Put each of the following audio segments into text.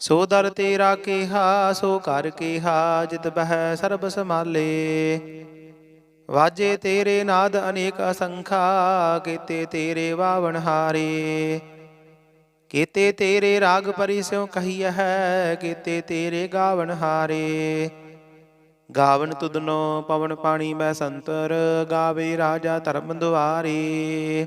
ਸੋ ਦਰ ਤੇਰਾ ਕੀਹਾ, ਸੋ ਕਰ ਕੇਹਾ, ਜਿਤ ਬਹਿ ਸਰਬ ਸਮਾਲੇ ਵਾਜੇ ਤੇਰੇ ਨਾਦ ਅਨੇਕ ਅਸੰਖਾ, ਕੀਤੇ ਤੇਰੇ ਵਾਵਣ ਹਾਰੇ। ਕੀਤੇ ਤੇਰੇ ਰਾਗ ਪਰਿਸਿਉ ਕਹੀਐ ਹੈ, ਕੀਤੇ ਤੇਰੇ ਗਾਵਣ ਹਾਰੇ। ਗਾਵਨ ਤੁਧਨੋ ਪਵਨ ਪਾਣੀ ਮੈਂ ਸੰਤਰ, ਗਾਵੇ ਰਾਜਾ ਧਰਮ ਦੁਆਰੇ।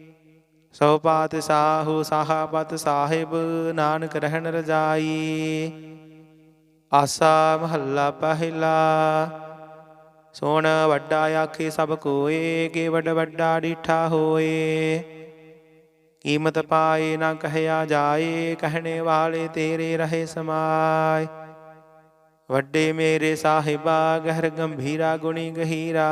ਸੋ ਪਾਤ ਸਾਹੂ ਸਾਹਾਬਤ ਸਾਹਿਬ, ਨਾਨਕ ਰਹਿਣ ਰਜਾਈ। ਆਸਾ ਮਹੱਲਾ ਪਹਿਲਾ। ਸੋਣ ਵੱਡਾ ਆਖੇ ਸਭ ਕੋਏ ਕੇ ਵੱਡ ਵੱਡਾ ਡੀਠਾ ਹੋਏ। ਕੀਮਤ ਪਾਏ ਨਾ ਕਹਿਆ ਜਾਏ, ਕਹਿਣੇ ਵਾਲੇ ਤੇਰੇ ਰਹੇ ਸਮਾਏ। ਵੱਡੇ ਮੇਰੇ ਸਾਹਿਬਾ, ਗਹਿਰ ਗੰਭੀਰਾ, ਗੁਣੀ ਗਹੀਰਾ।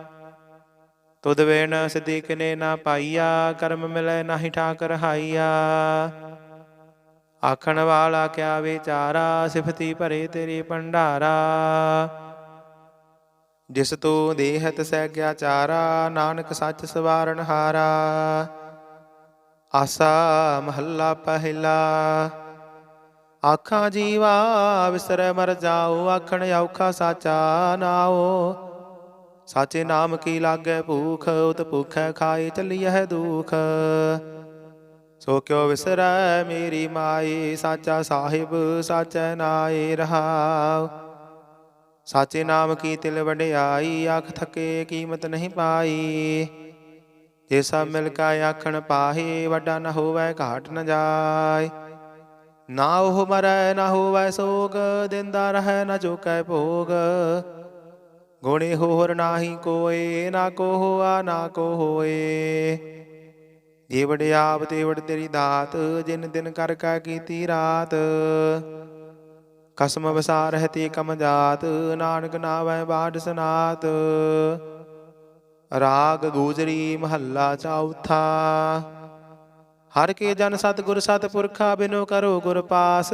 ਤੁਧ ਵੇਣ ਸਿੱਧਿਕ ਨੇ ਨਾ ਪਾਈਆ, ਕਰਮ ਮਿਲੈ ਨਾਹੀ ਠਾਕ ਰਹਾਈਆ ਆਖਣ ਵਾਲਾ ਕਿਆ ਵਿਚਾਰਾ, ਸਿਫਤੀ ਭਰੇ ਤੇਰੀ ਭੰਡਾਰਾ। ਜਿਸ ਤੂੰ ਦੇਹਤ ਸਹਿ ਗਿਆ ਚਾਰਾ ਨਾਨਕ ਸੱਚ ਸਵਾਰਨ ਹਾਰਾ। ਆਸਾ ਮਹੱਲਾ ਪਹਿਲਾ। ਆਖਾਂ ਜੀਵਾ ਵਿਸਰੈ ਮਰ ਜਾਓ, ਆਖਣ ਔਖਾ ਸਾਚਾ ਨਾਓ। ਸਾਚੇ ਨਾਮ ਕੀ ਲਾਗੈ ਭੂਖ, ਉਤ ਭੁਖੈ ਖਾਏ ਚੱਲੀਐ ਦੁਖ। ਸੋ ਕਿਉ ਵਿਸਰੈ ਮੇਰੀ ਮਾਈ ਸਾਚਾ ਸਾਹਿਬ ਸਾਚੈ ਨਾਏ ਰਹਾਉ। ਸਾਚੇ ਨਾਮ ਕੀ ਤਿਲ ਵਡਿਆਈ, ਆਖ ਥਕੇ ਕੀਮਤ ਨਹੀਂ ਪਾਈ। ਜੇ ਸਭ ਮਿਲ ਕਾ ਆਖਣ ਪਾਹੇ, ਵੱਡਾ ਨ ਹੋਵੈ ਘਾਟ ਨ ਜਾਏ। ਨਾ ਉਹ ਮਰੈ, ਨਾ ਹੋਵੈ ਸੋਗ, ਦਿੰਦਾ ਰਹੈ ਨ ਚੁਕੈ ਭੋਗ। ਗੁਣੇ ਹੋਰ ਨਾਹੀ ਕੋਏ, ਨਾ ਕੋ ਹੋਆ, ਨਾ ਕੋ ਹੋਏ। ਜੇ ਵਡਿਆਪ ਤੇ ਤੇਰੀ ਦਾਤ, ਜਿਨ ਦਿਨ ਕਰ ਕਾ ਕੀਤੀ ਰਾਤ। ਕਸਮ ਵਸਾਰ ਹੈ ਕਮ ਜਾਤ, ਨਾਨਕ ਨਾਵੈ ਬਾੜ ਸਨਾਤ। ਰਾਗ ਗੂਜਰੀ ਮਹੱਲਾ ਚੌਥਾ ਹਰ ਕੇ ਜਨ ਸਤਿਗੁਰ ਸਤਿਪੁਰਖਾ ਬਿਨੋ ਕਰੋ ਗੁਰ ਪਾਸ।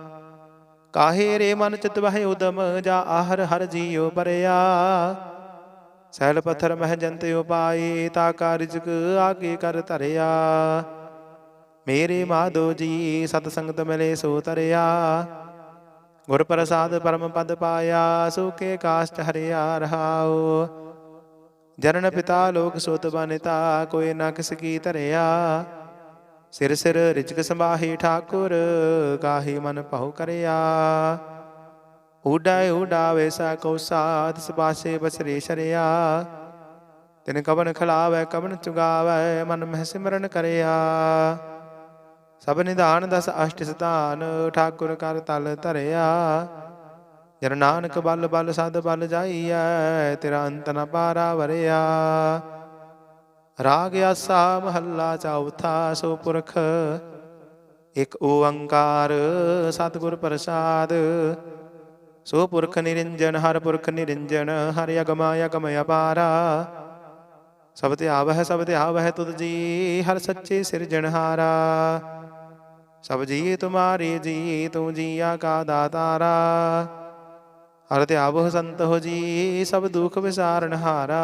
ਕਾਹੇ ਰੇ ਮਨ ਚਿਤ ਵਹਿ ਉਦਮ, ਜਾ ਆਹਰ ਹਰ ਜੀਉ ਪਰਿਆ। ਸੈਲ ਪੱਥਰ ਮਹਿ ਜੰਤ ਉਪਾਏ, ਤਾ ਕਾਰਜਕ ਆਗੇ ਕਰ ਧਰਿਆ। ਮੇਰੇ ਮਾਧੋ ਜੀ, ਸਤ ਸੰਗਤ ਮਿਲੇ ਸੋ ਤਰਿਆ। ਗੁਰ ਪ੍ਰਸਾਦ ਪਰਮ ਪਦ ਪਾਇਆ, ਸੁਕੇ ਕਾਸ਼ਟ ਹਰਿਆ ਰਹਾਉ। ਜਨਨ ਪਿਤਾ ਲੋਕ ਸੋਤ ਬਨਿਤਾ, ਕੋਈ ਨਾ ਕਿਸ ਕੀ ਧਰਿਆ। ਸਿਰ ਸਿਰ ਰਿਚਕ ਸੰਭਾਹੀ ਠਾਕੁਰ ਕਾਹੀ ਮਨ ਭਉ ਕਰਿਆ। ਉਡਾਏ ਉਡਾਵੇ ਸਾ ਕੋ ਸਾਧ ਸਪਾਸੇ ਬਸਰੇ ਸ਼ਰਿਆ। ਤਿਨ ਕਵਨ ਖਲਾਵੇ ਕਵਨ ਚੁਗਾਵੇ, ਮਨ ਮਹਿ ਸਿਮਰਨ ਕਰਿਆ। ਸਭ ਨਿਧਾਨ ਦਸ ਅਸ਼ਟ ਸਤਾਨ ਠਾਕੁਰ ਕਰ ਤਲ ਧਰਿਆ। ਜਨ ਨਾਨਕ ਬਲ ਬਲ ਸਦ ਬਲ ਜਾਈਐ, ਤੇਰਾ ਅੰਤ ਨ ਪਾਰਾ ਵਰਿਆ। ਰਾਗ ਆਸਾ ਮਹੱਲਾ ਚੌਥਾ ਸੋ ਪੁਰਖ ਇਕ ਓੰਕਾਰ ਸਤਿਗੁਰ ਪ੍ਰਸਾਦ। ਸੋ ਪੁਰਖ ਨਿਰੰਜਨ, ਹਰ ਪੁਰਖ ਨਿਰੰਜਨ, ਹਰ ਅਗਮ ਅਗਮ ਅਪਾਰਾ। ਸਭ ਤੇ ਆਵਹਿ, ਸਭ ਤੇ ਆਵਹਿ ਤੁਧ ਜੀ, ਹਰ ਸੱਚੇ ਸਿਰਜਣਹਾਰਾ ਸਭ ਜੀ ਤੁਮਾਰੇ ਜੀ, ਤੂੰ ਜੀਆ ਕਾ ਦਾਤਾਰਾ। ਹਰ ਤੇ ਆਵਹੁ ਸੰਤ ਹੋ ਜੀ, ਸਭ ਦੁਖ ਵਿਸ਼ਾਰਨਹਾਰਾ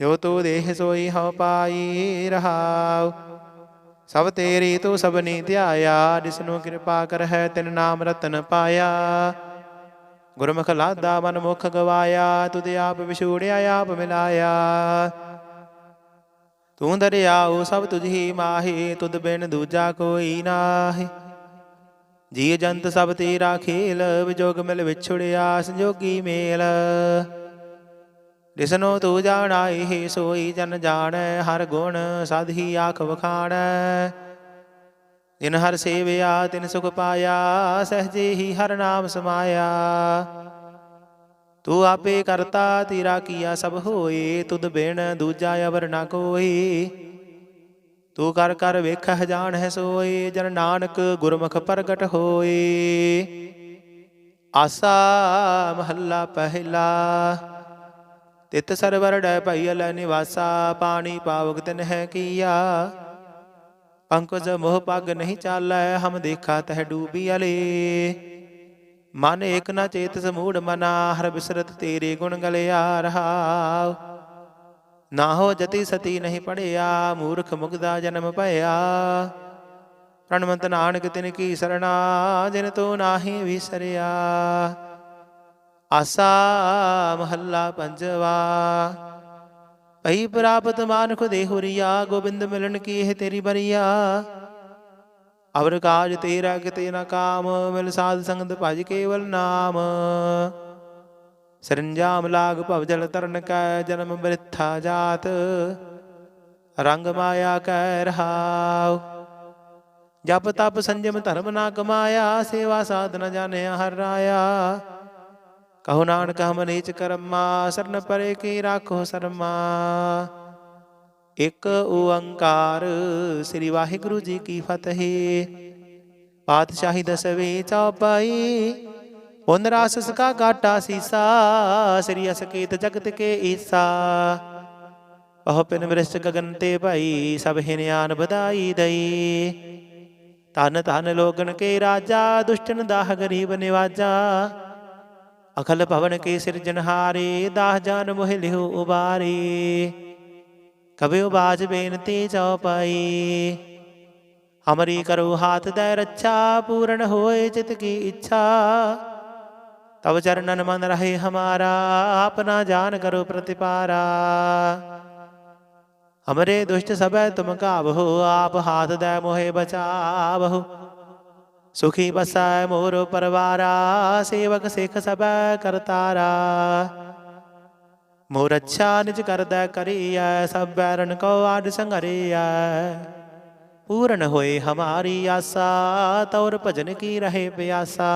ਜੋ ਤੂੰ ਦੇਹ ਸੋਈ ਹਉ ਪਾਈ ਰਹਾਉ। ਸਭ ਤੇਰੀ ਤੂੰ ਸਭਨੀ ਧਿਆਇਆ, ਜਿਸਨੂੰ ਕਿਰਪਾ ਕਰਹਿ ਤਿਨ ਨਾਮ ਰਤਨ ਪਾਇਆ। ਗੁਰਮੁਖ ਲਾਦਾ ਮਨ ਮੁਖ ਗਵਾਇਆ, ਤੁਧ ਆਪ ਵਿਛੋੜਿਆ, ਆਪ ਮਿਲਾਇਆ। ਤੂੰ ਦਰਿਆਉ ਸਭ ਤੁਝ ਹੀ ਮਾਹੀ, ਤੁਧ ਬਿਨ ਦੂਜਾ ਕੋਈ ਨਾਹੀ। ਜੀ ਜੰਤ ਸਭ ਤੇਰਾ ਖੇਲ, ਵਿਜੋਗ ਮਿਲ ਵਿਛੜਿਆ, ਸੰਜੋਗੀ ਮੇਲ। ਜਿਸਨੋ ਤੂੰ ਜਾਣਾ ਹੀ ਸੋਈ ਜਨ ਜਾਣੈ, ਹਰ ਗੁਣ ਸਦ ਹੀ ਆਖ ਵਖਾਣੈ। ਜਿਨ ਹਰ ਸੇਵਿਆ, ਤਿਨ ਸੁਖ ਪਾਇਆ, ਸਹਜੇ ਹੀ ਹਰ ਨਾਮ ਸਮਾਇਆ। ਤੂੰ ਆਪੇ ਕਰਤਾ, ਤੇਰਾ ਕੀਆ ਸਭ ਹੋਏ, ਤੁਧ ਬਿਨ ਦੂਜਾ ਅਵਰ ਨਾ ਕੋਈ। ਤੂੰ ਕਰ ਕਰ ਵੇਖਹ ਜਾਣ ਹੈ ਸੋਏ, ਜਨ ਨਾਨਕ ਗੁਰਮੁਖ ਪ੍ਰਗਟ ਹੋਏ। ਆਸਾ ਮਹੱਲਾ ਪਹਿਲਾ। ਤਿਤ ਸਰਵਰ ਡੈ ਭਈਲ ਨਿਵਾਸਾ, ਪਾਣੀ ਪਾਵਕ ਤਿਨ ਹੈ ਕੀਆ। ਪੰਕਜ ਮੋਹ ਪਗ ਨਹੀਂ ਚਾਲੈ, ਹਮ ਦੇਖਾ ਤਹ ਡੂਬੀ ਅਲੇ। ਮਨ ਏਕ ਨ ਚੇਤ ਸਮੂੜ ਮਨਾ, ਹਰ ਬਿਸਰਤ ਤੇਰੇ ਗੁਣ ਗਲਿਆ ਰਹਾਉ। ਨਾ ਹੋ ਜਤੀ ਸਤੀ ਨਹੀਂ ਪੜਿਆ, ਮੂਰਖ ਮੁਗਦਾ ਜਨਮ ਭਇਆ। ਪ੍ਰਣਮੰਤ ਨਾਨਕ ਤਿਨ ਕੀ ਸਰਣਾ, ਜਿਨ ਤੋ ਨਾਹੀ ਵਿਸਰਿਆ। ਆਸਾ ਮਹੱਲਾ ਪੰਜਵਾ। ਭਈ ਪ੍ਰਾਪਤ ਮਾਨੁਖ ਦੇਹੁਰੀਆ ਗੋਬਿੰਦ ਮਿਲਣ ਕੀ ਇਹ ਤੇਰੀ ਬਰੀਆ। ਅਵਰ ਕਾਜ ਤੇਰਾ ਕਿਤੇ ਨਾ ਕਾਮ, ਮਿਲ ਸਾਧ ਸੰਗਤ ਭਜ ਕੇਵਲ ਨਾਮ। ਸਰੰਜਾਮ ਲਾਗ ਭਵ ਜਲ ਤਰਨ ਕੈ, ਜਨਮ ਬ੍ਰਿਥਾ ਜਾਤ। ਰੰਗ ਮਾਇਆ ਕੈ ਰਹਾਉ। ਜਪ ਤਪ ਸੰਜਮ ਧਰਮ ਨਾ ਕਮਾਇਆ, ਸੇਵਾ ਸਾਧਨਾ ਜਾਣਿਆ ਹਰ ਰਾਇਆ ਕਹੋ ਨਾਨਕ ਹਮ ਨੀਚ ਕਰਮਾ, ਸਰਨ ਪਰੇ ਕੀ ਰਾਖੋ ਸਰਮਾ। ਇਕ ਓੰਕਾਰ ਸ੍ਰੀ ਵਾਹਿਗੁਰੂ ਜੀ ਕੀ ਫਤਿਹ। ਪਾਤਸ਼ਾਹੀ ਦਸਵੇਂ ਚੌਪਾਈ ਉਨ ਰਾਸਸ ਕਾ ਗਾਟਾ ਸੀਸਾ, ਸ੍ਰੀ ਅਸਕੇਤ ਜਗਤ ਕੇ ਈਸਾ। ਬਹੁ ਪਿਨ ਮ੍ਰਿਸ਼ਟ ਗਗਨ ਤੇ ਭਾਈ, ਸਭ ਹਿਨਿਆਨ ਬਧਾਈ ਦਈ। ਤਨ ਤਨ ਲੋਗਨ ਕੇ ਰਾਜਾ, ਦੁਸ਼ਟਨ ਦਾਹ ਗਰੀਬ ਨਿਵਾਜਾ। ਅਖਲ ਭਵਨ ਕੇ ਸਿਰਜਨਹਾਰੇ ਦਾਹ ਜਾਨ ਮੋਹ ਲਿਹੁ ਉਬਾਰੇ। ਕਬਿਉ ਬਾਜ ਬੇਨਤੀ ਚਉਪਾਈ ਹਮਰੀ ਕਰੋ ਹਾਥ ਦੇ ਰੱਛਾ, ਪੂਰਨ ਹੋਏ ਚਿਤ ਕੀ ਇੱਛਾ। ਤਬ ਚਰਨਨ ਮਨ ਰਹੇ ਹਮਾਰਾ ਆਪਨਾ ਜਾਨ ਕਰੋ ਪ੍ਰਤਿਪਾਰਾ। ਹਮਰੇ ਦੁਸ਼ਟ ਸਭੈ ਤੁਮ ਕਾਵਹੁ ਆਪ ਹਾਥ ਦੇ ਮੋਹਿ ਬਚਾਵਹੁ। ਸੁਖੀ ਬਸੈ ਮੋਰ ਪਰਵਾਰਾ ਸੇਵਕ ਸਿਖ ਸਭੈ ਕਰਤਾਰਾ ਮੋਰ ਅੱਛਾ ਨਿਜ ਕਰਦਾ ਕਰੀਐ ਸਭ ਬੈਰਨ ਕੋ ਆਡ ਸੰਗਰੀਐ ਪੂਰਨ ਹੋਏ ਹਮਾਰੀ ਆਸਾ ਤੌਰ ਭਜਨ ਕੀ ਰਹੇ ਪਿਆਸਾ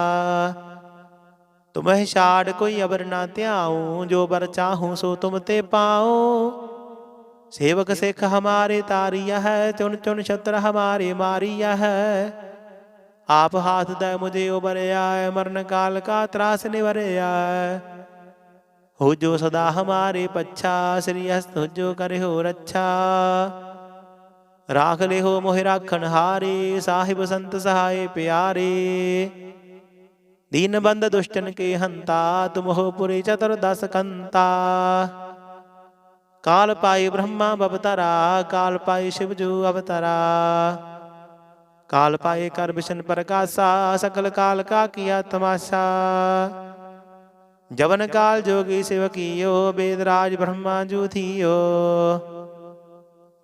ਤੁਮਹਿ ਛਾੜ ਕੋਈ ਅਬਰ ਨਾ ਧਿਆਉ ਜੋ ਬਰ ਚਾਹੂੰ ਸੋ ਤੁਮ ਤੇ ਪਾਉ ਸੇਵਕ ਸਿੱਖ ਹਮਾਰੇ ਤਾਰੀਆ ਹੈ ਚੁਣ ਚੁਣ ਛਤਰ ਹਮਾਰੇ ਮਾਰੀਆ ਹੈ ਆਪ ਹਾਥ ਦੇ ਮੁਝੇ ਉਬਰਿਆ ਮਰਨ ਕਾਲ ਕਾ ਤਰਾਸ ਨਿਵਰਿਆ ਹੋ। ਜੋ ਸਦਾ ਹਮਾਰੇ ਪੱਛਾ, ਸ੍ਰੀ ਹਸਤ ਜੋ ਕਰਿ ਰੱਛਾ। ਰਾਖ ਲਿਹੋ ਮੋਹਿ ਰਾਖਣ ਹਾਰੇ, ਸਾਹਿਬ ਸੰਤ ਸਹਾਏ ਪਿਆਰੇ। ਦੀਨ ਬੰਦ ਦੁਸ਼ਟਨ ਕੇ ਹੰਤਾ, ਤੁਮ ਹੋ ਪੁਰੀ ਚਤੁਰ ਦਸ ਕੰਤਾ। ਕਾਲ ਪਾਈ ਬ੍ਰਹਮਾ ਬਵਤਰਾ, ਕਾਲ ਪਾਈ ਸ਼ਿਵ ਜੋ ਅਵਤਰਾ। ਕਾਲ ਪਾਏ ਕਰ ਬਿਸ਼ਨ ਪ੍ਰਕਾਸ਼ਾ ਸਕਲ ਕਾਲ ਕਾ ਕੀਆ ਤਮਾਸ਼ਾ ਜਵਨ ਕਾਲ ਜੋਗੀ ਸਿਵ ਕੀਓ ਬੇਦ ਰਾਜ ਬ੍ਰਹਮਾ ਜੂ ਥੀਓ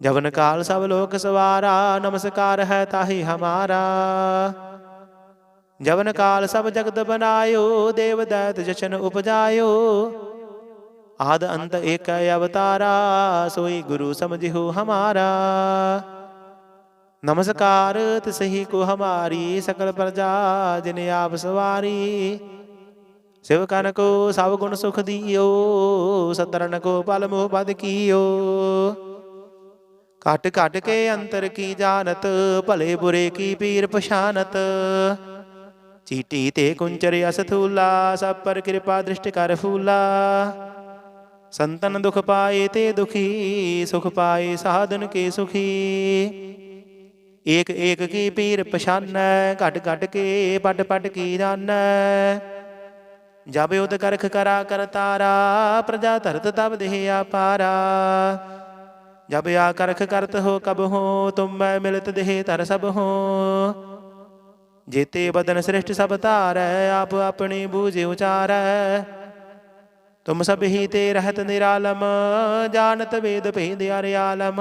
ਜਵਨ ਕਾਲ ਸਭ ਲੋਕ ਸਵਾਰਾ ਨਮਸਕਾਰ ਹੈ ਤਾਹੀ ਹਮਾਰਾ ਜਵਨ ਕਾਲ ਸਭ ਜਗਤ ਬਨਾਇਓ ਦੇਵ ਦੈਤ ਜਸ਼ਨ ਉਪਜਾਇਓ ਆਦ ਅੰਤ ਏਕ ਅਵਤਾਰਾ ਸੋਈ ਗੁਰੂ ਸਮਝਿਓ ਹਮਾਰਾ ਨਮਸਕਾਰ ਤਿਸਹੀ ਕੋ ਹਮਾਰੀ ਸਕਲ ਪ੍ਰਜਾ, ਜਿਨ ਆਪ ਸਵਾਰੀ। ਸਿਵਕਨ ਕੋ ਸਭ ਗੁਣ ਸੁਖ ਦੀਓ ਸਤਰਨ ਕੋ ਪਲ ਮੋਹ ਪਦ ਕੀਓ। ਘਟ ਘਟ ਕੇ ਅੰਤਰ ਕੀ ਜਾਣਤ, ਭਲੇ ਬੁਰੇ ਕੀ ਪੀਰ ਪਛਾਨਤ। ਚੀਟੀ ਤੇ ਕੁੰਚਰ ਅਸਥੂਲਾ, ਸਭ ਪਰ ਕਿਰਪਾ ਦ੍ਰਿਸ਼ਟ ਕਰ ਫੂਲਾ। ਸੰਤਨ ਦੁਖ ਪਾਏ ਤੇ ਦੁਖੀ, ਸੁਖ ਪਾਏ ਸਾਧਨ ਕੇ ਸੁਖੀ। ਏਕ ਏਕ ਕੀ ਪੀਰ ਪਛਾਨੈ ਘਟ ਘਟ ਕੇ ਪਟ ਪਟ ਕੀ ਜਾਣੈ ਜਬ ਉਦ ਕਰਖ ਕਰਾ ਕਰਤਾਰਾ ਪ੍ਰਜਾ ਧਰਤ ਤਬ ਦੇਹ ਆਪਾਰਾ ਜਬ ਆ ਕਰਖ ਕਰਤ ਹੋ ਕਬ ਹੋ ਤੁਮ ਮੈਂ ਮਿਲਤ ਦੇਹ ਤਰ ਸਭ ਹੋ। ਜੇਤੇ ਬਦਨ ਸ੍ਰਿਸ਼ਟ ਸਭ ਧਾਰੈ ਆਪ ਆਪਣੀ ਬੂਝੇ ਉਚਾਰੈ। ਤੁਮ ਸਭ ਹੀ ਤੇ ਰਹਤ ਨਿਰਾਲਮ ਜਾਣਤ ਵੇਦ ਭੇਦ ਅਰਿਆਲਮ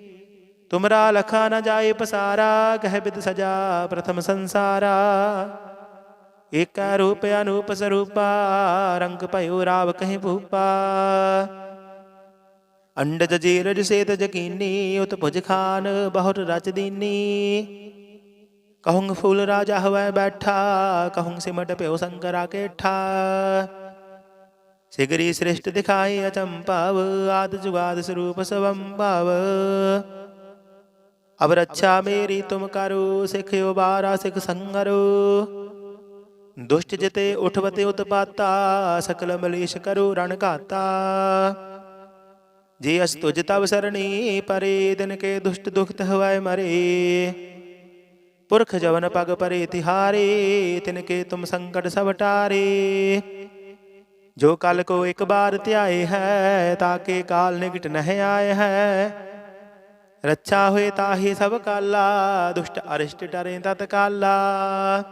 ਤੁਮਰਾ ਲਖਾ ਨ ਜਾਏ ਪਸਾਰਾ ਕਹਿ ਬਿਦ ਸਜਾ ਪ੍ਰਥਮ ਸੰਸਾਰਾ। ਏਕੈ ਰੂਪ ਅਨੂਪ ਸਰੂਪਾ, ਰੰਗ ਭਇਓ ਰਾਵ ਕਹੀ ਭੂਪਾ। ਅੰਡਜ ਜੀਰਜ ਸੇਤ ਜਕੀਨੀ ਉਤ ਭੁਜ ਖਾਨ ਬਹੁਤ ਰਚ ਦੀਨੀ। ਕਹੂੰ ਫੂਲ ਰਾਜਾ ਹਵੈ ਬੈਠਾ ਕਹੂੰ ਸਿਮਟ ਪਿਓ ਸੰਕਰਾ ਕੇਠਾ। ਸਿਗਰੀ ਸ੍ਰਿਸ਼ਟ ਦਿਖਾਏ ਅਚੰਪਾਵ ਆਦ ਜੁਗਾਦ ਸਰੂਪ ਸਵੰਭਾਵ। ਅਬ ਰੱਛਾ ਮੇਰੀ ਤੁਮ ਕਰੋ ਸਿਖਿਓ ਬਾਰਾ ਸਿਖ ਸੰਗਰੋ। ਦੁਸ਼ਟ ਜਿਤੇ ਉਠਵਤੇ ਉਤਪਾਤਾ, ਸਕਲ ਮਲੇਸ਼ ਕਰੋ, ਰਣ ਘਾਤਾ। ਜੇ ਅਸ ਤੁਜ ਤਬ ਸਰਣੀ, ਪਰੇ ਦਿਨ ਕੇ ਦੁਸ਼ਟ ਦੁਖਤ ਹਵਾਏ ਮਰੇ। ਪੁਰਖ ਜਵਨ ਪਗ ਪਰੇ ਤਿਹਾਰੇ, ਤਿਨ ਕੇ ਤੁਮ ਸੰਕਟ ਸਭ ਟਾਰੇ। ਜੋ ਕਲ ਕੋ ਇੱਕ ਬਾਰ ਧਿਆਏ ਹੈ ਤਾਕੇ ਕਾਲ ਨਿਕਟ ਨਹਿ ਆਏ ਹੈ। ਰੱਛਾ ਹੋਏ ਤਾਹੀ ਸਭ ਕਾਲਾ, ਦੁਸ਼ਟ ਅਰਿਸ਼ਟ ਡਰੇ ਤਤ ਕਾਲਾ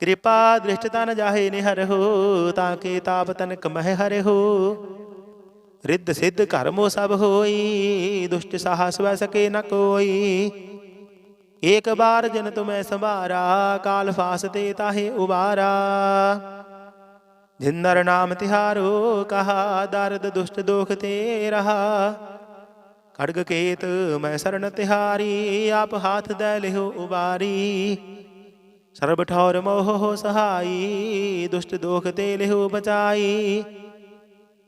ਕਿਰਪਾ ਦ੍ਰਿਸ਼ਟ ਤਨ ਜਾਹੇ ਨਿਹਰ ਹੋ ਤਾਕੇ ਤਾਪ ਤਨਕ ਮਹਿ ਹਰਿ ਰਿੱਧ ਸਿੱਧ ਕਰਮੋ ਸਭ ਹੋਈ, ਦੁਸ਼ਟ ਸਾਹਸ ਵੈ ਸਕੇ ਨ ਕੋਈ। ਏਕ ਬਾਰ ਜਨ ਤੁਮੈ ਸੰਭਾਰਾ, ਕਾਲ ਫਾਸ ਤੇ ਤਾਹੇ ਉਬਾਰਾ। ਜਿੰਦਰ ਨਾਮ ਤਿਹਾਰੋ, ਕਹਾ ਦਰਦ ਦੁਸ਼ਟ ਦੋਖ ਤੇ ਰਹਾ। ਖੜਗ ਕੇਤ ਮੈਂ ਸ਼ਰਨ ਤਿਹਾਰੀ, ਆਪ ਹਾਥ ਦੇ ਲਿਓ ਉਬਾਰੀ। ਸਰਬ ਠੌਰ ਮੋਹ ਸਹਾਈ, ਦੁਸ਼ਟ ਦੋਖ ਤੇ ਲਿਓ ਬਚਾਈ।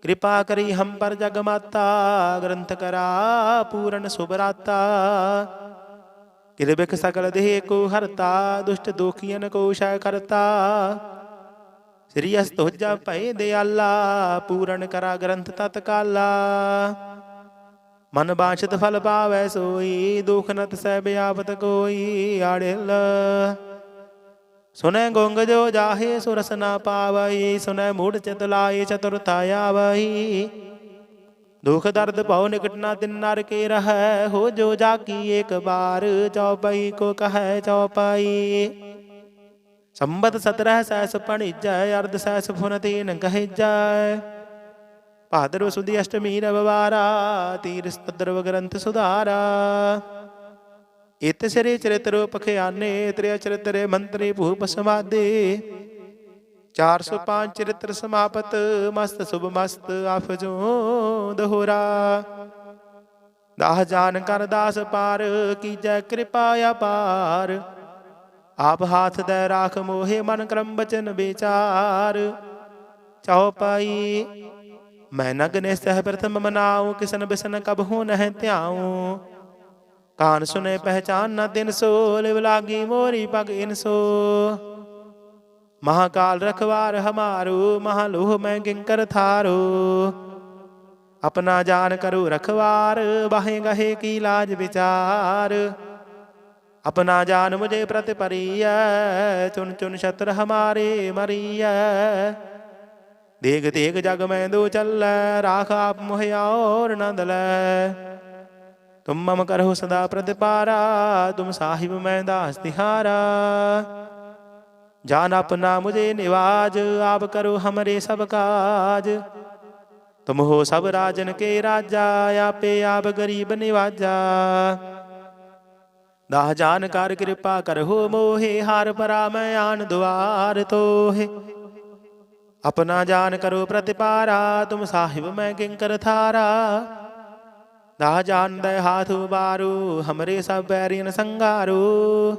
ਕਿਰਪਾ ਕਰੀ ਹਮ ਪਰ ਜਗ ਮਾਤਾ, ਗ੍ਰੰਥ ਕਰਾ ਪੂਰਨ ਸੁਭਰਾਤਾ। ਕਿਰਬਿਕ ਸਕਲ ਦੇਹ ਕੋ ਹਰਤਾ, ਦੁਸ਼ਟ ਦੋਖੀਨ ਕੋ ਸ਼ੈ ਕਰਤਾ। ਸ੍ਰੀ ਅਸਤੋਜਾ ਭੈ ਦਿਆਲਾ, ਪੂਰਨ ਕਰਾ ਗ੍ਰੰਥ ਤਤਕਾਲਾ। ਮਨ ਬਾਛਤ ਫਲ ਪਾਵੈ ਸੋਈ, ਦੁਖ ਨਤ ਸਹਿ ਬਿਆਪਤ ਕੋਈ, ਆੜਿਲ। ਸੁਨੈ ਗੋੰਗ ਜੋ ਜਾਹੇ ਸੁਰਸ ਨਾ ਪਾਵਈ ਸੁਨੈ ਮੂੜ ਚਿਤ ਲਾਏ ਚਤੁਰਥਾ ਆਵਈ। ਦੁਖ ਦਰਦ ਭਉ ਨਿਕਟ ਨਾ ਤਿਨ ਨਰ ਕੇ ਰਹੈ, ਹੋ ਜੋ ਜਾਕੀ ਏਕ ਬਾਰ ਚਉਪਈ ਕੋ ਕਹੈ ਚਉਪਈ ਸੰਬਤ ਸਤਰਹ ਸੈਸ ਪਣਿਜੈ, ਅਰਧ ਸੈਸ ਫੁਨ ਤੀਨ ਕਹਿਜੈ ਭਾਦਰਵ ਸੁਦੀ ਅਸ਼ਟਮੀ ਰਵਵਾਰਾ ਤੀਰ ਸਤਦਰਵ ਗ੍ਰੰਥ ਸੁਧਾਰਾ ਇਤ ਸ੍ਰੀ ਚਰਿਤ ਰੂਪ ਖਿਆਨੇ ਤ੍ਰਿਆ ਚਰਿਤਰੇ ਮੰਤਰੀ ਭੂਪ ਸਮਾਦੇ 405 ਚਰਿਤ੍ਰ ਸਮਾਪਤ ਮਸਤ ਸੁਭ ਮਸਤ ਆਫਜੋ ਦਹੋਰਾ ਦਾਹ ਜਾਨ ਕਰ ਦਾਸ ਪਾਰ ਕੀਜੈ ਕਿਰਪਾ ਅਪਾਰ ਆਪ ਹਾਥ ਦੇ ਰਾਖ ਮੋਹੇ ਮਨ ਕਰਮ ਬਚਨ ਵਿਚਾਰ ਚਉਪਾਈ ਮੈਂ ਨਾ ਗਨੇ ਸਹਿ ਪ੍ਰਥਮ ਮਨਾਉ, ਕਿਸਨ ਬਿਸਨ ਕਬਹੂ ਨਹਿ ਧਿਆਉ। ਕਾਨ ਸੁਨੇ ਪਹਿਚਾਨ ਨਾ ਦਿਨ ਸੋ ਲਿਵ ਲਾਗੀ ਮੋਰੀ ਪਗ ਇਨ ਸੋ। ਮਹਾਕਾਲ ਰਖਵਾਰ ਹਮਾਰੂ, ਮਹਾਲੂਹ ਮੈਂ ਗਿੰਕਰ ਥਾਰੂ। ਆਪਣਾ ਜਾਨ ਕਰੂ ਰਖਵਾਰ, ਬਾਹੇ ਗਹੇ ਕੀ ਲਾਜ ਵਿਚਾਰ। ਆਪਣਾ ਜਾਨ ਮੁਝੇ ਪ੍ਰਤਿ ਪਰੀਐ ਚੁਨ ਚੁਨ ਸ਼ਤਰ ਹਮਾਰੇ ਮਰੀਐ। ਦੇਖ ਤੇਗ ਜਗ ਮੈਂ ਮੈਂਦੂ ਚੱਲੈ, ਰਾਖ ਆਪ ਮੁਹਿਆ ਔਰ ਨੰਦਲੈ। ਤੁਮ ਮਮ ਕਰਹੁ ਸਦਾ ਪ੍ਰਤਿਪਾਰਾ, ਤੁਮ ਸਾਹਿਬ ਮੈਂ ਦਾਸ ਤਿਹਾਰਾ ਜਾਨ ਆਪਣਾ ਮੁਝੇ ਨਿਵਾਜ, ਆਪ ਕਰੋ ਹਮਰੇ ਸਭ ਕਾਜ। ਤੁਮ ਹੋ ਸਭ ਰਾਜਨ ਕੇ ਰਾਜਾ, ਆਪੇ ਆਪ ਗਰੀਬ ਨਿਵਾਜਾ। ਦਾਹ ਜਾਨ ਕਰ ਕਿਰਪਾ ਕਰਹੁ ਮੋਹੇ, ਹਾਰ ਪਰਾ ਮੈਂ ਆਨ ਦੁਆਰ ਤੋਹੇ। ਆਪਣਾ ਜਾਨ ਕਰੋ ਪ੍ਰਤਿਪਾਰਾ, ਤੁਮ ਸਾਹਿਬ ਮੈਂ ਕਿੰਕਰ ਥਾਰਾ। ਦਾ ਜਾਨ ਦੇ ਹਾਥ ਬਾਰੂ ਹਮਰੇ ਸਭ ਬੈਰੀਨ ਸੰਗਾਰੂ।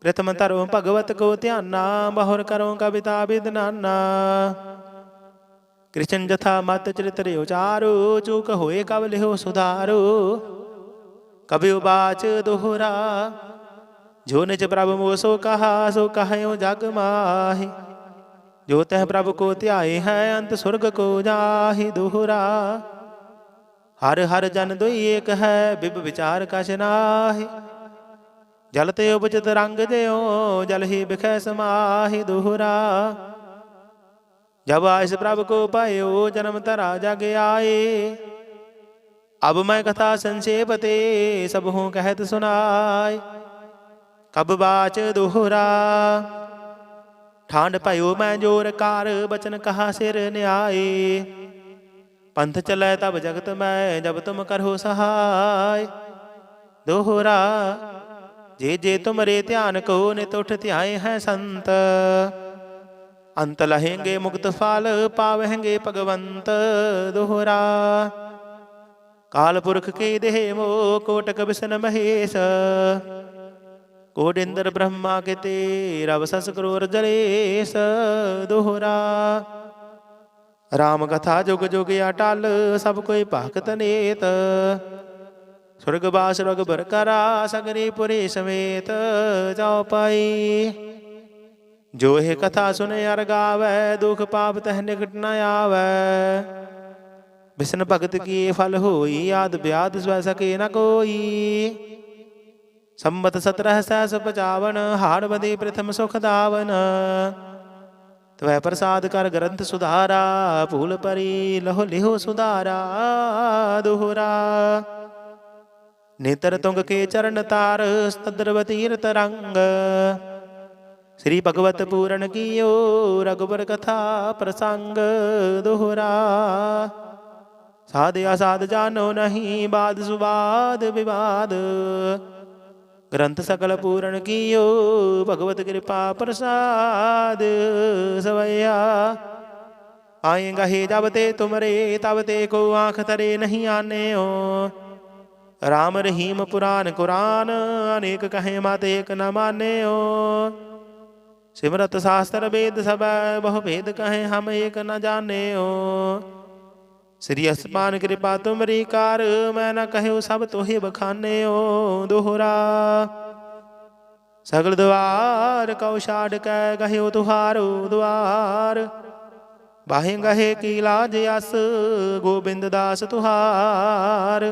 ਪ੍ਰਥਮ ਧਰੋ ਭਗਵਤ ਕੋ ਧਿਆਨਾ, ਬਹੁਰ ਕਰੋ ਕਵਿਤਾ ਬਿਦਨਾਨਾ। ਕ੍ਰਿਸ਼ਨ ਜਥਾ ਮਤ ਚਰਿਤ ਉਚਾਰੂ ਚੂਕ ਹੋਏ ਕਬ ਲਿਓ ਸੁਧਾਰੂ। ਕਬਿਉ ਬਾਚ ਦੋਹਰਾ, ਜੋ ਨਿਜ ਪ੍ਰਭ ਮੋਸੋ ਕਹਾ, ਸੋ ਕਹਿਓ ਜਗ ਮਾਹੀ। ਜੋ ਤਹ ਪ੍ਰਭ ਕੋ ਧਿਆਏ ਹੈ ਅੰਤ ਸੁਰਗ ਕੋ ਜਾਹਿ ਦੋਹਰਾ ਹਰ ਹਰ ਜਨ ਦੁਈ ਏਕ ਹੈ ਬਿਬ ਵਿਚਾਰ ਕਛ ਨਾਹਿ ਜਲ ਤੇ ਉਪਜਿਤ ਰੰਗ ਜਿਉ ਜਲ ਹੀ ਬਿਖੈ ਸਮਾਹਿ ਦੋਹਰਾ ਜਬ ਆਇਸ ਪ੍ਰਭ ਕੋ ਪਾਇਓ ਜਨਮ ਧਰਾ ਜਗ ਆਏ ਅਬ ਮੈਂ ਕਥਾ ਸੰਖੇਪ ਤੇ ਸਭ ਹੂੰ ਕਹਿਤ ਸੁਨਾਏ ਕਬ ਬਾਚ ਦੋਹਰਾ ਠਾਂਡ ਭਇਓ ਮੈਂ ਜੋਰ ਕਾਰ, ਬਚਨ ਕਹਾ ਸਿਰ ਨਿਆਏ। ਪੰਥ ਚਲੈ ਤਬ ਜਗਤ ਮੈਂ, ਜਬ ਤੁਮ ਕਰੋ ਸਹਾਇ ਦੋਹਰਾ, ਜੇ ਜੇ ਤੁਮਰੇ ਧਿਆਨ ਕੋ ਨਿਤ ਉਠ ਧਿਆਏ ਹੈ ਸੰਤ। ਅੰਤ ਲਹੇਂਗੇ ਮੁਕਤ ਫਲ, ਪਾਵਹਿੰਗੇ ਭਗਵੰਤ। ਦੋਹਰਾ, ਕਾਲ ਪੁਰਖ ਕੇ ਦੇਹ ਮੋ ਕੋਟਕ ਬਿਸਨ ਮਹੇਸ਼। ਕੋਡਿੰਦਰ ਬ੍ਰਹਮਾ ਕੇ ਤੇ ਰਵ ਸਸ ਕਰੋਰ ਜਲੇਸ ਦੋਹਰਾ। ਰਾਮ ਕਥਾ ਜੁਗ ਜੁਗ ਅਟਲ ਸਭ ਕੋਈ ਭਗਤ ਨੇਤ। ਸੁਰਗ ਬਾਸ ਰਗ ਬਰ ਸਗਰੀ ਪੁਰੀ ਸਮੇਤ ਜਾਉ ਪਾਈ। ਜੋ ਇਹ ਕਥਾ ਸੁਨੇ ਅਰ ਗਾਵੇ, ਦੁਖ ਪਾਪ ਤਹ ਨਿਕਟ ਨ ਆਵੇ। ਬਿਸਨ ਭਗਤ ਕੀ ਫਲ ਹੋਈ, ਆਦ ਬਿਆਦ ਸਵੈ ਸਕੇ ਨ ਕੋਈ। ਸੰਮਤ 17 ਸਹਿਸ 55 ਹਾੜ ਬਦੀ ਪ੍ਰਥਮ ਸੁਖ ਦਾਵਨ। ਤਵੈ ਪ੍ਰਸਾਦ ਕਰ ਗ੍ਰੰਥ ਸੁਧਾਰਾ, ਭੂਲ ਪਰੀ ਲਹੁ ਲਿਹੁ ਸੁਧਾਰਾ, ਦੋਹਰਾ। ਨੇਤਰ ਤੁੰਗ ਕੇ ਚਰਨ ਤਾਰ ਸਤਦਰਵ ਤੀਰਤ ਸ੍ਰੀ ਭਗਵਤ ਪੂਰਨ ਕੀਓ ਰਗੁਬਰ ਕਥਾ ਪ੍ਰਸੰਗ, ਦੁਹਰਾ। ਸਾਧ ਅਸਾਧ ਜਾਣੋ ਨਹੀਂ, ਬਾਦ ਸੁਬਾਦ ਵਿਵਾਦ। ਗ੍ਰੰਥ ਸਕਲ ਪੂਰਨ ਕੀਓ, ਭਗਵਤ ਕਿਰਪਾ ਪ੍ਰਸਾਦ ਸਵਈਆ ਆਏ ਹੀ ਜਬ ਤੇ ਤੁਮਰੇ, ਤਬ ਤੇ ਕੋ ਆਂਖ ਤਰੇ ਨਹੀਂ ਆਨੇ ਆਨੇਓ। ਰਾਮ ਰਹੀਮ ਪੁਰਾਨ ਕੁਰਾਨ, ਅਨੇਕ ਕਹੇ ਮਾਤੇ ਏਕ ਨ ਮਾਨਿਓ। ਸਿਮਰਤ ਸਾਸਤਰ ਵੇਦ ਸਬੈ ਬਹੁ ਭੇਦ ਕਹੇ ਹਮ ਏਕ ਨ ਜਾਣਿਓ। ਸ੍ਰੀ ਅਸਮਾਨ ਕਿਰਪਾ ਤੁਮਰੀ ਕਾਰ, ਮੈਂ ਨਾ ਕਹਿਓ ਸਭ ਤੋਹਿ ਬਖਾਨਿਓ ਦੋਹਰਾ। ਸਗਲ ਦਵਾਰ ਕਉ ਛਾੜ ਕੈ ਗਹਿਓ ਤੁਹਾਰੋ ਦਵਾਰ ਬਾਹੇ ਗਹੇ ਕੀ ਲਾਜ ਅਸ, ਗੋਬਿੰਦ ਦਾਸ ਤੁਹਾਰ।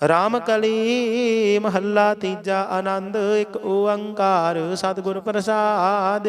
ਰਾਮ ਕਲੀ ਮਹੱਲਾ ਤੀਜਾ ਆਨੰਦ, ਇੱਕ ਓੰਕਾਰ ਸਤਿਗੁਰ ਪ੍ਰਸਾਦ।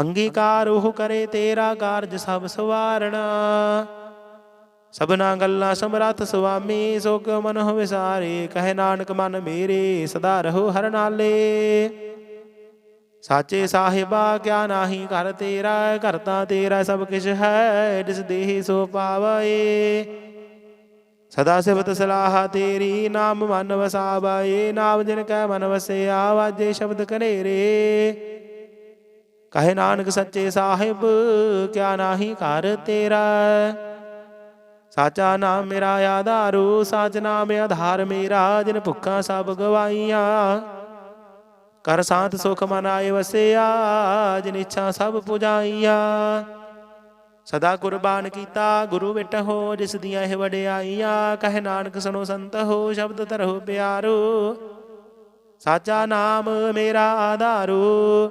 ਅੰਗੀਕਾਰ ਉਹ ਕਰੇ ਤੇਰਾ ਕਾਰਜ ਸਭ ਸਵਾਰਣਾ। ਸਭਨਾ ਗੱਲਾਂ ਸਮਰੱਥ ਸੁਆਮੀ ਸੋ ਕਿਉ ਮਨ ਹੋ ਵਿਸਾਰੇ ਕਹੇ ਨਾਨਕ, ਮਨ ਮੇਰੇ, ਸਦਾ ਰਹੋ ਹਰ ਨਾਲੇ। ਸਾਚੇ ਸਾਹਿਬਾ, ਕਿਆ ਨਾਹੀ ਘਰ ਤੇਰਾ ਕਰਤਾ ਤੇਰਾ ਸਭ ਕਿਛ ਹੈ, ਜਿਸ ਦੇਹੀ ਸੋ ਪਾਵਏ। ਸਦਾ ਸਿਵਤ ਸਲਾਹ ਤੇਰੀ, ਨਾਮ ਮਨ ਵਸਾਵਾਏ। ਨਾਮ ਜਿਨ ਕੈ ਮਨ ਵਸਿਆ, ਵਾਜੇ ਸ਼ਬਦ ਕਨੇਰੇ ਕਹੇ ਨਾਨਕ ਸੱਚੇ ਸਾਹਿਬ, ਕਿਆ ਨਾਹੀ ਕਰ ਤੇਰਾ? ਸਾਚਾ ਨਾਮ ਮੇਰਾ ਆਧਾਰੂ, ਸਾਚ ਨਾਮ ਆਧਾਰ ਮੇਰਾ, ਜਿਨ ਭੁੱਖਾਂ ਸਭ ਗਵਾਈਆਂ ਕਰ ਸਾਥ ਸੁਖ ਮਨ ਆਏ ਵਸਿਆ, ਜਿਨ ਇੱਛਾ ਸਭ ਪੁਜਾਈਆਂ। ਸਦਾ ਕੁਰਬਾਨ ਕੀਤਾ, ਗੁਰੂ ਵਿਟ ਹੋ, ਜਿਸ ਦੀਆਂ ਇਹ ਵਡਿਆਈਆਂ। ਕਹੇ ਨਾਨਕ ਸੁਣੋ ਸੰਤ ਹੋ, ਸ਼ਬਦ ਧਰੋ ਪਿਆਰੋ। ਸਾਚਾ ਨਾਮ ਮੇਰਾ ਆਧਾਰੂ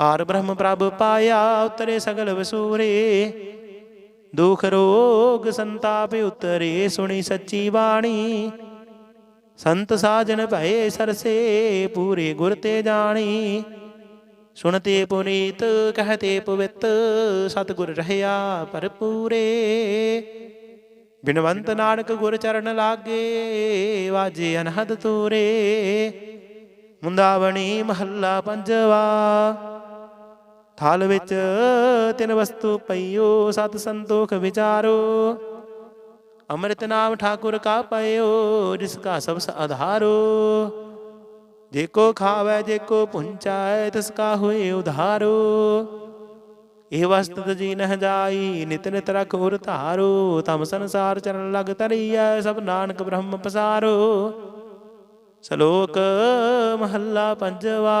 ਪਾਰ ਬ੍ਰਹਮ ਪ੍ਰਭ ਪਾਇਆ ਉਤਰੇ ਸਗਲ ਵਸੂਰੇ। ਦੁਖ ਰੋਗ ਸੰਤਾਪ ਉਤਰੇ, ਸੁਣੀ ਸੱਚੀ ਬਾਣੀ। ਸੰਤ ਸਾਜਨ ਭਏ ਸਰਸੇ, ਪੂਰੇ ਗੁਰ ਤੇ ਜਾਣੀ। ਸੁਣਤੇ ਪੁਨੀਤ, ਕਹਤੇ ਪਵਿੱਤ, ਸਤਿਗੁਰ ਰਹਿਆ ਭਰਪੂਰੇ। ਬਿਨਵੰਤ ਨਾਨਕ ਗੁਰ ਚਰਨ ਲਾਗੇ, ਵਾਜੇ ਅਨਹਦ ਤੂਰੇ। ਮੁੰਦਾਵਣੀ ਮਹੱਲਾ ਪੰਜਵਾ ਥਾਲ ਵਿੱਚ ਤਿੰਨ ਵਸਤੂ ਪਈਓ, ਸਤ ਸੰਤੋਖ ਵਿਚਾਰੋ। ਅੰਮ੍ਰਿਤ ਨਾਮ ਠਾਕੁਰ ਕਾ ਪਇਓ, ਜਿਸ ਕਾ ਸਬਸ ਆਧਾਰੋ। ਜੇ ਕੋ ਖਾਵੇ, ਜੇ ਕੋ ਪੁੰਚਾਏ ਤਿਸ ਕਾ ਹੋਏ ਉਧਾਰੋ। ਇਹ ਵਸਤ ਜੀ ਨਹ ਜਾਈ, ਨਿਤ ਨਿਤ ਰਖ ਉਰ ਧਾਰੋ। ਤਮ ਸੰਸਾਰ ਚਰਨ ਲਗ ਤਰੀਐ ਸਭ ਨਾਨਕ ਬ੍ਰਹਮ ਪਸਾਰੋ। ਸ਼ਲੋਕ ਮਹੱਲਾ ਪੰਜਵਾ।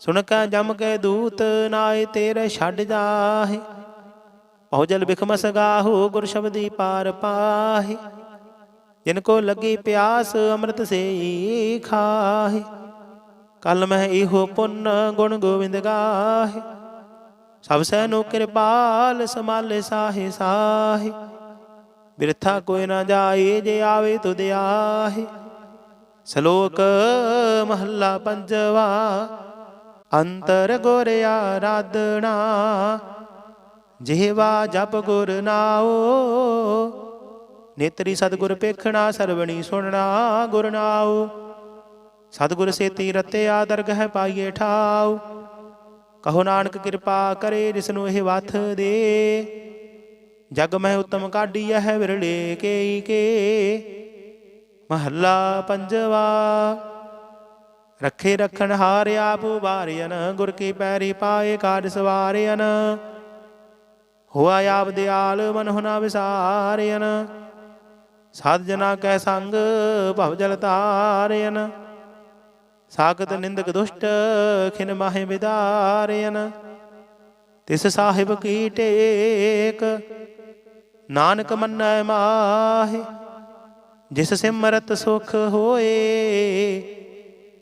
ਸੁਣ ਕੈ ਜਮ ਕੇ ਦੂਤ ਨਾਏ ਤੇਰੇ ਛੱਡ ਜਾਹੇ। ਪਉ ਜਲ ਬਿਖਮਸ ਗਾਹੋ ਗੁਰ ਸ਼ਬਦੀ ਪਾਰ ਪਾਹੇ। ਜਿਨ ਕੋ ਲੱਗੀ ਪਿਆਸ ਅੰਮ੍ਰਿਤ ਸੇ ਖਾਹੇ। ਕਲ ਮਹਿ ਇਹੋ ਪੁੰਨ ਗੁਣ ਗੋਬਿੰਦ ਗਾਹੇ। ਸਭ ਸੈ ਨੋ ਕਿਰਪਾਲ ਸਮਾਲੇ ਸਾਹੇ ਸਾਹੇ। ਬਿਰਥਾ ਕੋਈ ਨਾ ਜਾਏ ਜੇ ਆਵੇ ਤੁਧ ਆਹੇ। ਸ਼ਲੋਕ ਮਹੱਲਾ ਪੰਜਵਾ। ਅੰਤਰ ਗੁਰ ਆਰਾਧਣਾ ਜਿਹਵਾ ਜਪ ਗੁਰ ਨਾਓ ਨੇਤਰੀ ਸਤਗੁਰ ਪੇਖਣਾ, ਸਰਵਣੀ ਸੁਣਨਾ ਗੁਰ ਨਾਓ ਸਤਗੁਰ ਸੇਤੀ ਰਤਿਆ, ਦਰਗਹਿ ਪਾਈਏ ਠਾਉ। ਕਹੋ ਨਾਨਕ ਕਿਰਪਾ ਕਰੇ, ਜਿਸ ਨੂੰ ਇਹ ਵਾਥ ਦੇ। ਜਗ ਮਹਿ ਉਤਮ ਕਾਢੀ ਹੈ ਵਿਰਲੇ ਕੇਈ ਕੇ। ਮਹੱਲਾ ਪੰਜਵਾ ਰੱਖੇ ਰਖਣ ਹਾਰ ਆਪ ਵਾਰਿਆਨ ਗੁਰ ਕੀ ਪੈਰੀ ਪਾਏ ਕਾਜ ਸਵਾਰਿਆਨ ਹੋਆ ਆਪ ਦਿਆਲ ਮਨ ਹੁਨਾ ਵਿਸਾਰਿਆਨ ਸਾਧ ਜਨਾ ਕੈ ਸੰਗ ਭਵ ਜਲ ਤਾਰਿਆਨ ਸਾਗਤ ਨਿੰਦਕ ਦੁਸ਼ਟ ਖਿਨ ਮਾਹੇ ਵਿਦਾਰਿਆਨ ਤਿਸ ਸਾਹਿਬ ਕੀ ਟੇਕ, ਨਾਨਕ ਮੰਨੈ ਮਾਹੇ। ਜਿਸ ਸਿਮਰਤ ਸੁਖ ਹੋਏ